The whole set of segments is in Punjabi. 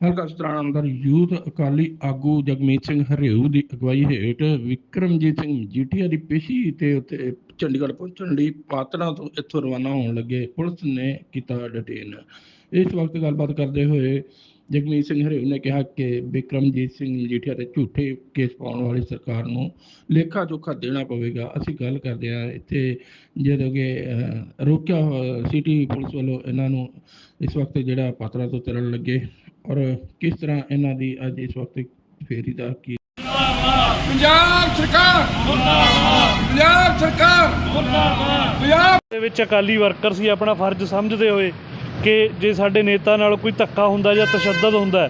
ਹਲਕਾ ਸਤਰਾਣਾ ਅੰਦਰ ਯੂਥ ਅਕਾਲੀ ਆਗੂ ਜਗਮੀਤ ਸਿੰਘ ਹਰਿਊ ਦੀ ਅਗਵਾਈ ਹੇਠ ਵਿਕਰਮਜੀਤ ਸਿੰਘ ਮਜੀਠੀਆ ਦੀ ਪੇਸ਼ੀ ਤੇ ਉੱਤੇ ਚੰਡੀਗੜ੍ਹ ਪਹੁੰਚਣ ਲਈ ਪਾਤੜਾ ਤੋਂ ਇੱਥੋਂ ਰਵਾਨਾ ਹੋਣ ਲੱਗੇ ਪੁਲਿਸ ਨੇ ਕੀਤਾ ਡਿਟੇਨ ਇਸ ਵਕਤ ਗੱਲਬਾਤ ਕਰਦੇ ਹੋਏ ਜਗਮੀਤ ਸਿੰਘ ਹਰਿਊ ਨੇ ਕਿਹਾ ਕਿ ਵਿਕਰਮਜੀਤ ਸਿੰਘ ਮਜੀਠੀਆ ਤੇ ਝੂਠੇ ਕੇਸ ਪਾਉਣ ਵਾਲੀ ਸਰਕਾਰ ਨੂੰ ਲੇਖਾ ਜੋਖਾ ਦੇਣਾ ਪਵੇਗਾ। ਅਸੀਂ ਗੱਲ ਕਰਦੇ ਹਾਂ ਇੱਥੇ ਜਦੋਂ ਕਿ ਰੋਕਿਆ ਹੋਇਆ ਸਿਟੀ ਪੁਲਿਸ ਵੱਲੋਂ ਇਹਨਾਂ ਨੂੰ ਇਸ ਵਕਤ ਜਿਹੜਾ ਪਾਤਰਾ ਤੋਂ ਤੁਰਨ ਲੱਗੇ। ਔਰ ਕਿਸ ਤਰ੍ਹਾਂ ਇਹਨਾਂ ਦੀ ਅੱਜ ਇਸ ਵਕਤ ਫੇਰੀ ਦਾ ਕੀ ਪੰਜਾਬ ਸਰਕਾਰ ਪੰਜਾਬ ਸਰਕਾਰ ਪੰਜਾਬ ਦੇ ਵਿੱਚ ਅਕਾਲੀ ਵਰਕਰ ਸੀ ਆਪਣਾ ਫਰਜ਼ ਸਮਝਦੇ ਹੋਏ ਕਿ ਜੇ ਸਾਡੇ ਨੇਤਾ ਨਾਲ ਕੋਈ ਧੱਕਾ ਹੁੰਦਾ ਜਾਂ ਤਸ਼ੱਦਦ ਹੁੰਦਾ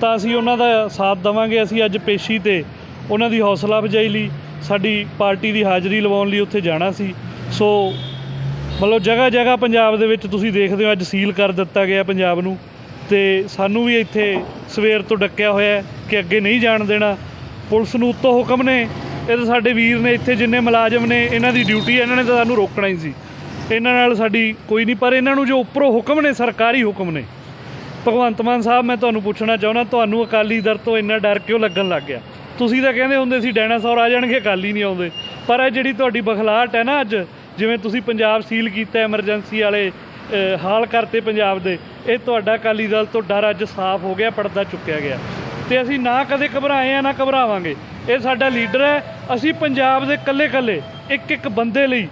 ਤਾਂ ਅਸੀਂ ਉਹਨਾਂ ਦਾ ਸਾਥ ਦੇਵਾਂਗੇ। ਅਸੀਂ ਅੱਜ ਪੇਸ਼ੀ ਤੇ ਉਹਨਾਂ ਦੀ ਹੌਸਲਾ ਅਫਜ਼ਾਈ ਲਈ ਸਾਡੀ ਪਾਰਟੀ ਦੀ ਹਾਜ਼ਰੀ ਲਵਾਉਣ ਲਈ ਉੱਥੇ ਜਾਣਾ ਸੀ। ਸੋ ਮਤਲਬ ਜਗ੍ਹਾ ਜਗ੍ਹਾ ਪੰਜਾਬ ਦੇ ਵਿੱਚ ਤੁਸੀਂ ਦੇਖਦੇ ਹੋ ਅੱਜ ਸੀਲ ਕਰ ਦਿੱਤਾ ਗਿਆ ਪੰਜਾਬ ਨੂੰ। ਤੇ ਸਾਨੂੰ ਵੀ ਇੱਥੇ ਸਵੇਰ ਤੋਂ ਡੱਕਿਆ ਹੋਇਆ ਕਿ ਅੱਗੇ ਨਹੀਂ ਜਾਣ ਦੇਣਾ। ਪੁਲਿਸ ਨੂੰ ਉੱਤੋਂ ਹੁਕਮ ਨੇ। ਇਹ ਤਾਂ ਸਾਡੇ ਵੀਰ ਨੇ ਇੱਥੇ ਜਿੰਨੇ ਮੁਲਾਜ਼ਮ ਨੇ, ਇਹਨਾਂ ਦੀ ਡਿਊਟੀ ਹੈ, ਇਹਨਾਂ ਨੇ ਤਾਂ ਸਾਨੂੰ ਰੋਕਣਾ ਹੀ ਸੀ। ਇਹਨਾਂ ਨਾਲ ਸਾਡੀ ਕੋਈ ਨਹੀਂ, ਪਰ ਇਹਨਾਂ ਨੂੰ ਜੋ ਉੱਪਰੋਂ ਹੁਕਮ ਨੇ, ਸਰਕਾਰੀ ਹੁਕਮ ਨੇ। ਭਗਵੰਤ ਮਾਨ ਸਾਹਿਬ, ਮੈਂ ਤੁਹਾਨੂੰ ਪੁੱਛਣਾ ਚਾਹੁੰਦਾ, ਤੁਹਾਨੂੰ ਅਕਾਲੀ ਦਰ ਤੋਂ ਇੰਨਾ ਡਰ ਕਿਉਂ ਲੱਗਣ ਲੱਗ ਗਿਆ? ਤੁਸੀਂ ਤਾਂ ਕਹਿੰਦੇ ਹੁੰਦੇ ਸੀ ਡਾਇਨਾਸੌਰ ਆ ਜਾਣਗੇ, ਅਕਾਲੀ ਨਹੀਂ ਆਉਂਦੇ। ਪਰ ਇਹ ਜਿਹੜੀ ਤੁਹਾਡੀ ਬਖਲਾਹਟ ਹੈ ਨਾ ਅੱਜ, ਜਿਵੇਂ ਤੁਸੀਂ ਪੰਜਾਬ ਸੀਲ ਕੀਤਾ, ਐਮਰਜੈਂਸੀ ਵਾਲੇ ਹਾਲ ਕਰਤੇ ਪੰਜਾਬ ਦੇ। ਇਹ ਤੁਹਾਡਾ ਅਕਾਲੀ ਦਲ ਤੋਂ ਡਰ ਅੱਜ ਸਾਫ਼ ਹੋ ਗਿਆ, ਪਰਦਾ ਚੁੱਕਿਆ ਗਿਆ। ਤੇ ਅਸੀਂ ਨਾ ਕਦੇ ਘਬਰਾਏ ਆ, ਨਾ ਘਬਰਾਵਾਂਗੇ। ਇਹ ਸਾਡਾ ਲੀਡਰ ਹੈ। ਅਸੀਂ ਪੰਜਾਬ ਦੇ ਕੱਲੇ-ਕੱਲੇ ਇੱਕ ਇੱਕ ਬੰਦੇ ਲਈ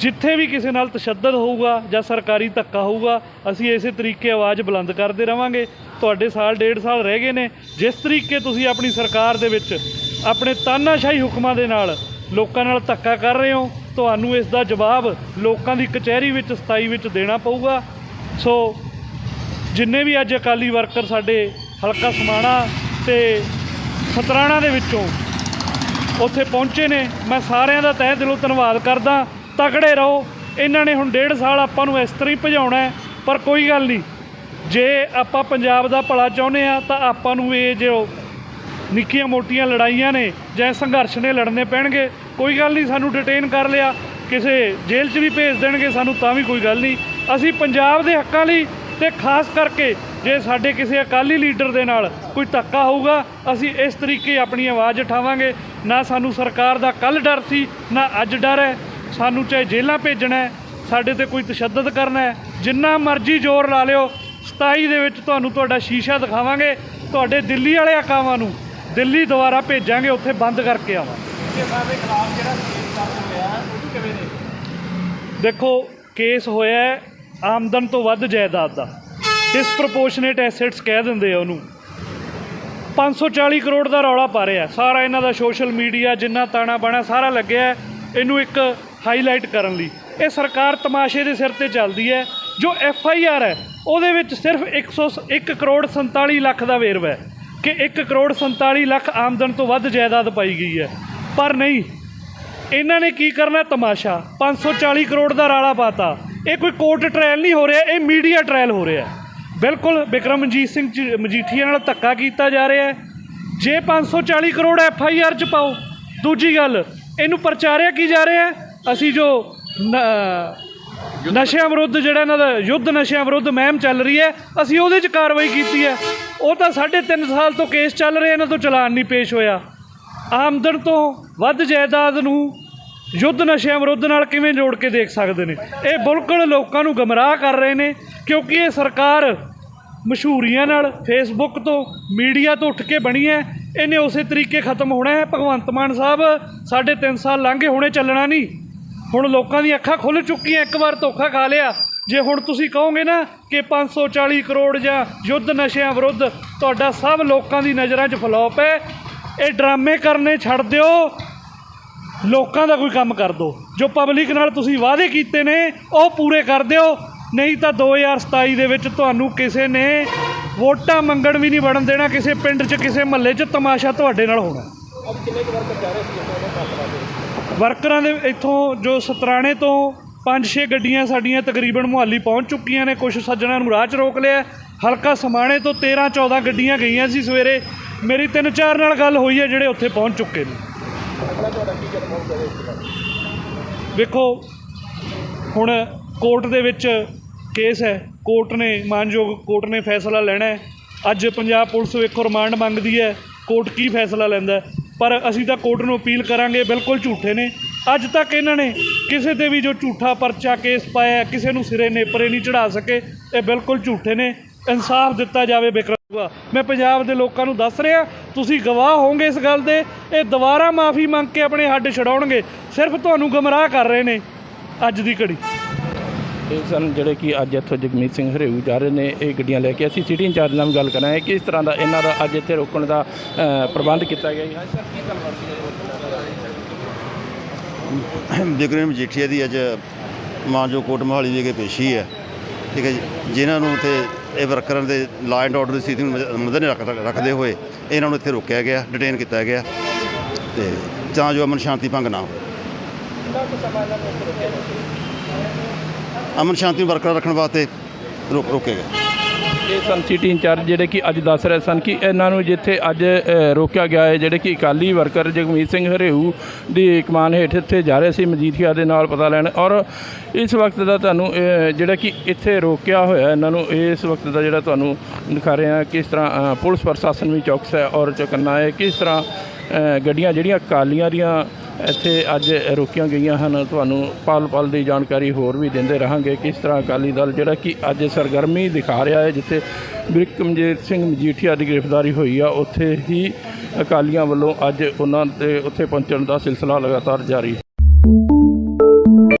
ਜਿੱਥੇ ਵੀ ਕਿਸੇ ਨਾਲ ਤਸ਼ੱਦਦ ਹੋਊਗਾ ਜਾਂ ਸਰਕਾਰੀ ਧੱਕਾ ਹੋਊਗਾ, ਅਸੀਂ ਇਸੇ ਤਰੀਕੇ ਆਵਾਜ਼ ਬੁਲੰਦ ਕਰਦੇ ਰਵਾਂਗੇ। ਤੁਹਾਡੇ ਸਾਲ, ਡੇਢ ਸਾਲ ਰਹਿ ਗਏ ਨੇ। ਜਿਸ ਤਰੀਕੇ ਤੁਸੀਂ ਆਪਣੀ ਸਰਕਾਰ ਦੇ ਵਿੱਚ ਆਪਣੇ ਤਾਨਾਸ਼ਾਹੀ ਹੁਕਮਾਂ ਦੇ ਨਾਲ ਲੋਕਾਂ ਨਾਲ ਧੱਕਾ ਕਰ ਰਹੇ ਹੋ ਤੁਹਾਨੂੰ ਇਸ ਦਾ ਜਵਾਬ ਲੋਕਾਂ ਦੀ ਕਚਹਿਰੀ ਵਿੱਚ 27 ਵਿੱਚ ਦੇਣਾ ਪਊਗਾ। ਸੋ ਜਿੰਨੇ ਵੀ ਅੱਜ ਅਕਾਲੀ ਵਰਕਰ ਸਾਡੇ ਹਲਕਾ ਸਮਾਣਾ ਤੇ ਸਤਰਾਣਾ ਦੇ ਵਿੱਚੋਂ ਉੱਥੇ ਪਹੁੰਚੇ ਨੇ, ਮੈਂ ਸਾਰਿਆਂ ਦਾ ਤਹਿ ਦਿਲੋਂ ਧੰਨਵਾਦ ਕਰਦਾ। ਤਕੜੇ ਰਹੋ। ਇਹਨਾਂ ਨੇ ਹੁਣ ਡੇਢ ਸਾਲ ਆਪਾਂ ਨੂੰ ਇਸ ਤਰ੍ਹਾਂ ਹੀ ਭਜਾਉਣਾ ਪਰ ਕੋਈ ਗੱਲ ਨਹੀਂ। ਜੇ ਆਪਾਂ ਪੰਜਾਬ ਦਾ ਭਲਾ ਚਾਹੁੰਦੇ ਆ ਤਾਂ ਆਪਾਂ ਨੂੰ ਇਹ ਜੋ ਨਿੱਕੀਆਂ ਮੋਟੀਆਂ ਲੜਾਈਆਂ ਨੇ ਜਾਂ ਸੰਘਰਸ਼ ਨੇ ਲੜਨੇ ਪੈਣਗੇ। ਕੋਈ ਗੱਲ ਨਹੀਂ, ਸਾਨੂੰ ਡਿਟੇਨ ਕਰ ਲਿਆ। ਕਿਸੇ ਜੇਲ੍ਹ 'ਚ ਵੀ ਭੇਜ ਦੇਣਗੇ, ਸਾਨੂੰ ਤਾਂ ਵੀ ਕੋਈ ਗੱਲ ਨਹੀਂ। ਅਸੀਂ ਪੰਜਾਬ ਦੇ ਹੱਕਾਂ ਲਈ ਤੇ ਖਾਸ ਕਰਕੇ ਜੇ ਸਾਡੇ ਕਿਸੇ ਅਕਾਲੀ ਲੀਡਰ ਦੇ ਨਾਲ ਕੋਈ ਧੱਕਾ ਹੋਊਗਾ, ਅਸੀਂ ਇਸ ਤਰੀਕੇ ਆਪਣੀ ਆਵਾਜ਼ ਉਠਾਵਾਂਗੇ। ਨਾ ਸਾਨੂੰ ਸਰਕਾਰ ਦਾ ਕੱਲ ਡਰ ਸੀ, ਨਾ ਅੱਜ ਡਰ ਹੈ। ਸਾਨੂੰ ਚਾਹੇ ਜੇਲ੍ਹਾਂ ਭੇਜਣਾ ਸਾਡੇ ਤੇ ਕੋਈ ਤਸ਼ੱਦਦ ਕਰਨਾ ਹੈ। ਜਿੰਨਾ ਮਰਜ਼ੀ ਜ਼ੋਰ ਲਾ ਲਿਓ 27 ਦੇ ਵਿੱਚ ਤੁਹਾਨੂੰ ਤੁਹਾਡਾ ਸ਼ੀਸ਼ਾ ਦਿਖਾਵਾਂਗੇ, ਤੁਹਾਡੇ ਦਿੱਲੀ ਵਾਲੇ ਆਕਾਵਾਂ ਨੂੰ। ਦਿੱਲੀ ਦੁਆਰਾ ਭੇਜਾਂਗੇ, ਉੱਥੇ ਬੰਦ ਕਰਕੇ ਆਵਾਂਗੇ। ਖਿਲਾਫ ਦੇਖੋ, ਕੇਸ ਹੋਇਆ ਆਮਦਨ ਤੋਂ ਵੱਧ ਜਾਇਦਾਦ ਦਾ। ਡਿਸਪ੍ਰੋਪੋਰਸ਼ਨੇਟ ਐਸੈਟਸ ਕਹਿ ਦਿੰਦੇ ਆ ਉਹਨੂੰ। 540 ਕਰੋੜ ਦਾ ਰੌਲਾ ਪਾ ਰਿਹਾ ਸਾਰਾ ਇਹਨਾਂ ਦਾ ਸੋਸ਼ਲ ਮੀਡੀਆ ਜਿੰਨਾ ਤਾਣਾ ਬਾਣਾ ਸਾਰਾ ਲੱਗਿਆ ਇਹਨੂੰ ਇੱਕ ਹਾਈਲਾਈਟ ਕਰਨ ਲਈ। ਇਹ ਸਰਕਾਰ ਤਮਾਸ਼ੇ ਦੇ ਸਿਰ ਤੇ ਚੱਲਦੀ ਹੈ। ਜੋ ਐਫ ਆਈ ਆਰ ਹੈ, ਉਹਦੇ ਵਿੱਚ ਸਿਰਫ 101 ਕਰੋੜ 47 ਲੱਖ ਦਾ ਵੇਰਵਾ ਹੈ ਕਿ 1 ਕਰੋੜ 47 ਲੱਖ ਆਮਦਨ ਤੋਂ ਵੱਧ ਜਾਇਦਾਦ ਪਾਈ ਗਈ ਹੈ। ਪਰ ਨਹੀਂ। ਇਹਨਾਂ ਨੇ ਕੀ ਕਰਨਾ ਤਮਾਸ਼ਾ? 540 ਕਰੋੜ ਦਾ ਰਾਲਾ ਪਾਤਾ। ਇਹ ਕੋਈ ਕੋਰਟ ਟ੍ਰਾਇਲ ਨਹੀਂ ਹੋ ਰਿਹਾ, ਇਹ ਮੀਡੀਆ ਟ੍ਰਾਇਲ ਹੋ ਰਿਹਾ। ਬਿਲਕੁਲ ਬਿਕਰਮਜੀਤ ਸਿੰਘ ਜੀ- ਮਜੀਠੀਆ ਨਾਲ ਧੱਕਾ ਕੀਤਾ ਜਾ ਰਿਹਾ ਹੈ। ਜੇ 540 ਕਰੋੜ ਐਫ ਆਈ ਆਰ ਚ ਪਾਓ। ਦੂਜੀ ਗੱਲ, ਇਹਨੂੰ ਪ੍ਰਚਾਰਿਆ ਕੀ ਜਾ ਰਿਹਾ ਅਸੀਂ ਜੋ ਨ- ਨਸ਼ਿਆਂ ਵਿਰੁੱਧ ਜਿਹੜਾ ਇਹਨਾਂ ਦਾ ਯੁੱਧ ਨਸ਼ਿਆਂ ਵਿਰੁੱਧ ਮਹਿਮ ਚੱਲ ਰਹੀ ਹੈ, ਅਸੀਂ ਉਹਦੇ 'ਚ ਕਾਰਵਾਈ ਕੀਤੀ ਹੈ। ਉਹ ਤਾਂ ਸਾਢੇ ਤਿੰਨ ਸਾਲ ਤੋਂ ਕੇਸ ਚੱਲ ਰਿਹਾ, ਇਹਨਾਂ ਤੋਂ ਚਲਾਨ ਨਹੀਂ ਪੇਸ਼ ਹੋਇਆ। ਆਮਦਨ ਤੋਂ ਵੱਧ ਜਾਇਦਾਦ ਨੂੰ ਯੁੱਧ ਨਸ਼ਿਆਂ ਵਿਰੁੱਧ ਨਾਲ ਕਿਵੇਂ ਜੋੜ ਕੇ ਦੇਖ ਸਕਦੇ ਨੇ? ਇਹ ਬਿਲਕੁਲ ਲੋਕਾਂ ਨੂੰ ਗਮਰਾਹ ਕਰ ਰਹੇ ਨੇ, ਕਿਉਂਕਿ ਇਹ ਸਰਕਾਰ ਮਸ਼ਹੂਰੀਆਂ ਨਾਲ ਫੇਸਬੁੱਕ ਤੋਂ, ਮੀਡੀਆ ਤੋਂ ਉੱਠ ਕੇ ਬਣੀ ਹੈ। ਇਹਨੇ ਉਸੇ ਤਰੀਕੇ ਖਤਮ ਹੋਣਾ ਹੈ। ਭਗਵੰਤ ਮਾਨ ਸਾਹਿਬ, ਸਾਢੇ ਤਿੰਨ ਸਾਲ ਲੰਘੇ, ਹੋਣੇ ਚੱਲਣਾ ਨਹੀਂ। ਹੁਣ ਲੋਕਾਂ ਦੀਆਂ ਅੱਖਾਂ ਖੁੱਲ ਚੁੱਕੀਆਂ, ਇੱਕ ਵਾਰ ਧੋਖਾ ਖਾ ਲਿਆ। ਜੇ ਹੁਣ ਤੁਸੀਂ ਕਹੋਗੇ ਨਾ ਕਿ 540 ਕਰੋੜ ਜਾਂ ਯੁੱਧ ਨਸ਼ਿਆਂ ਵਿਰੁੱਧ ਤੁਹਾਡਾ ਸਭ ਲੋਕਾਂ ਦੀ ਨਜ਼ਰਾਂ 'ਚ ਫਲੋਪ ਹੈ ਇਹ ਡਰਾਮੇ ਕਰਨੇ ਛੱਡ ਦਿਓ। ਲੋਕਾਂ ਦਾ ਕੋਈ ਕੰਮ ਕਰ ਦਿਓ ਜੋ ਪਬਲਿਕ ਨਾਲ ਤੁਸੀਂ ਵਾਅਦੇ ਕੀਤੇ ਨੇ, ਉਹ ਪੂਰੇ ਕਰ ਦਿਓ। ਨਹੀਂ ਤਾਂ 2027 ਦੇ ਵਿੱਚ ਤੁਹਾਨੂੰ ਕਿਸੇ ਨੇ ਵੋਟਾਂ ਮੰਗਣ ਵੀ ਨਹੀਂ ਵੜਨ ਦੇਣਾ, ਕਿਸੇ ਪਿੰਡ 'ਚ, ਕਿਸੇ ਮਹੱਲੇ 'ਚ ਤਮਾਸ਼ਾ ਤੁਹਾਡੇ ਨਾਲ ਹੋਣਾ। ਵਰਕਰਾਂ ਦੇ ਇੱਥੋਂ ਜੋ ਸਤਰਾਣੇ ਤੋਂ ਪੰਜ ਛੇ ਗੱਡੀਆਂ ਸਾਡੀਆਂ ਤਕਰੀਬਨ ਮੁਹਾਲੀ ਪਹੁੰਚ ਚੁੱਕੀਆਂ ਨੇ ਕੁਝ ਸੱਜਣਾਂ ਨੂੰ ਰਾਹ 'ਚ ਰੋਕ ਲਿਆ। ਹਲਕਾ ਸਮਾਣੇ ਤੋਂ 13 14 ਗੱਡੀਆਂ ਗਈਆਂ ਸੀ ਸਵੇਰੇ। ਮੇਰੀ ਤਿੰਨ ਚਾਰ ਨਾਲ ਗੱਲ ਹੋਈ ਹੈ ਜਿਹੜੇ ਉੱਥੇ ਪਹੁੰਚ ਚੁੱਕੇ ਨੇ। ਵੇਖੋ, ਹੁਣ ਕੋਰਟ ਦੇ ਵਿੱਚ ਕੇਸ ਹੈ। ਕੋਰਟ ਨੇ, ਮਾਨਯੋਗ ਕੋਰਟ ਨੇ ਫੈਸਲਾ ਲੈਣਾ ਹੈ। ਅੱਜ ਪੰਜਾਬ ਪੁਲਿਸ ਵੇਖੋ ਰਿਮਾਂਡ ਮੰਗਦੀ ਹੈ। ਕੋਰਟ ਕੀ ਫੈਸਲਾ ਲੈਂਦਾ ਪਰ ਅਸੀਂ ਤਾਂ ਕੋਰਟ ਨੂੰ ਅਪੀਲ ਕਰਾਂਗੇ, ਬਿਲਕੁਲ ਝੂਠੇ ਨੇ। ਅੱਜ ਤੱਕ ਇਹਨਾਂ ਨੇ ਕਿਸੇ ਤੇ ਵੀ ਜੋ ਝੂਠਾ ਪਰਚਾ ਕੇਸ ਪਾਇਆ ਕਿਸੇ ਨੂੰ ਸਿਰੇ ਨੇਪਰੇ ਨਹੀਂ ਚੜਾ ਸਕੇ, ਇਹ ਬਿਲਕੁਲ ਝੂਠੇ ਨੇ। ਇਨਸਾਫ ਦਿੱਤਾ ਜਾਵੇ ਬਿਕਰਮ ਮੈਂ ਪੰਜਾਬ ਦੇ ਲੋਕਾਂ ਨੂੰ ਦੱਸ ਰਿਹਾ ਤੁਸੀਂ ਗਵਾਹ ਹੋਵੋਗੇ ਇਸ ਗੱਲ ਦੇ ਇਹ ਦੁਬਾਰਾ ਮਾਫੀ ਮੰਗ ਕੇ ਆਪਣੇ ਹੱਡ ਛਡਾਉਣਗੇ ਸਿਰਫ ਤੁਹਾਨੂੰ ਗਮਰਾਹ ਕਰ ਰਹੇ ਨੇ ਅੱਜ ਦੀ ਘੜੀ। ਇਹ ਸਨ ਜਿਹੜੇ ਕਿ ਅੱਜ ਇੱਥੋਂ ਜਗਮੀਤ ਸਿੰਘ ਹਰੇਊ ਜਾ ਰਹੇ ਨੇ ਇਹ ਗੱਡੀਆਂ ਲੈ ਕੇ ਅਸੀਂ ਸਿਟੀ ਇੰਚਾਰਜ ਨਾਲ ਵੀ ਗੱਲ ਕਰਾਂਗੇ ਕਿ ਇਸ ਤਰ੍ਹਾਂ ਦਾ ਇਹਨਾਂ ਦਾ ਅੱਜ ਇੱਥੇ ਰੋਕਣ ਦਾ ਪ੍ਰਬੰਧ ਕੀਤਾ ਗਿਆ ਹੈ ਸਰ ਕੀ ਗੱਲਬਾਤ ਵਿਕਰਮ ਮਜੀਠੀਆ ਦੀ ਅੱਜ ਮਾਨਜੋ ਕੋਰਟ ਮੋਹਾਲੀ ਵਿਖੇ ਪੇਸ਼ੀ ਹੈ ਠੀਕ ਹੈ ਜੀ ਜਿਨ੍ਹਾਂ ਨੂੰ ਤੇ ਇਹ ਵਰਕਰਾਂ ਦੇ ਲਾ ਐਂਡ ਆਰਡਰ ਦੀ ਸਥਿਤੀ ਨੂੰ ਮੱਦੇ ਰੱਖ ਰੱਖਦੇ ਹੋਏ ਇਹਨਾਂ ਨੂੰ ਇੱਥੇ ਰੋਕਿਆ ਗਿਆ ਡਿਟੇਨ ਕੀਤਾ ਗਿਆ ਤੇ ਤਾਂ ਜੋ ਅਮਨ ਸ਼ਾਂਤੀ ਭੰਗ ਨਾ ਹੋਵੇ। ਅਮਨ ਸ਼ਾਂਤੀ ਨੂੰ ਬਰਕਰਾਰ ਰੱਖਣ ਵਾਸਤੇ ਰੋਕ ਰੋਕੇ ਗਏ ਇਹ ਸਨ ਸਿਟੀ ਇੰਚਾਰਜ ਜਿਹੜੇ ਕਿ ਅੱਜ ਦੱਸ ਰਹੇ ਸਨ ਕਿ ਇਹਨਾਂ ਨੂੰ ਜਿੱਥੇ ਅੱਜ ਰੋਕਿਆ ਗਿਆ ਹੈ, ਜਿਹੜੇ ਕਿ ਅਕਾਲੀ ਵਰਕਰ ਜਗਮੀਤ ਸਿੰਘ ਹਰੇਊ ਦੀ ਕਮਾਨ ਹੇਠ ਇੱਥੇ ਜਾ ਰਹੇ ਸੀ ਮਜੀਠੀਆ ਦੇ ਨਾਲ ਪਤਾ ਲੈਣ ਔਰ ਇਸ ਵਕਤ ਦਾ ਤੁਹਾਨੂੰ ਜਿਹੜਾ ਕਿ ਇੱਥੇ ਰੋਕਿਆ ਹੋਇਆ ਇਹਨਾਂ ਨੂੰ, ਇਸ ਵਕਤ ਦਾ ਜਿਹੜਾ ਤੁਹਾਨੂੰ ਦਿਖਾ ਰਹੇ ਹਾਂ ਕਿਸ ਤਰ੍ਹਾਂ ਪੁਲਿਸ ਪ੍ਰਸ਼ਾਸਨ ਵੀ ਚੌਕਸ ਹੈ ਔਰ ਚੌਕੰਨਾ ਹੈ ਕਿਸ ਤਰ੍ਹਾਂ ਗੱਡੀਆਂ ਜਿਹੜੀਆਂ ਅਕਾਲੀਆਂ ਦੀਆਂ ਇੱਥੇ ਅੱਜ ਰੋਕੀਆਂ ਗਈਆਂ ਹਨ। ਤੁਹਾਨੂੰ ਪਲ ਪਲ ਦੀ ਜਾਣਕਾਰੀ ਹੋਰ ਵੀ ਦਿੰਦੇ ਰਹਾਂਗੇ ਕਿਸ ਤਰ੍ਹਾਂ ਅਕਾਲੀ ਦਲ ਜਿਹੜਾ ਕਿ ਅੱਜ ਸਰਗਰਮੀ ਦਿਖਾ ਰਿਹਾ ਹੈ, ਜਿੱਥੇ ਬਿਕਰਮਜੀਤ ਸਿੰਘ ਮਜੀਠੀਆ ਦੀ ਗ੍ਰਿਫਤਾਰੀ ਹੋਈ ਆ, ਉੱਥੇ ਹੀ ਅਕਾਲੀਆਂ ਵੱਲੋਂ ਅੱਜ ਉਹਨਾਂ ਦੇ ਉੱਥੇ ਪਹੁੰਚਣ ਦਾ ਸਿਲਸਿਲਾ ਲਗਾਤਾਰ ਜਾਰੀ। ਹੈ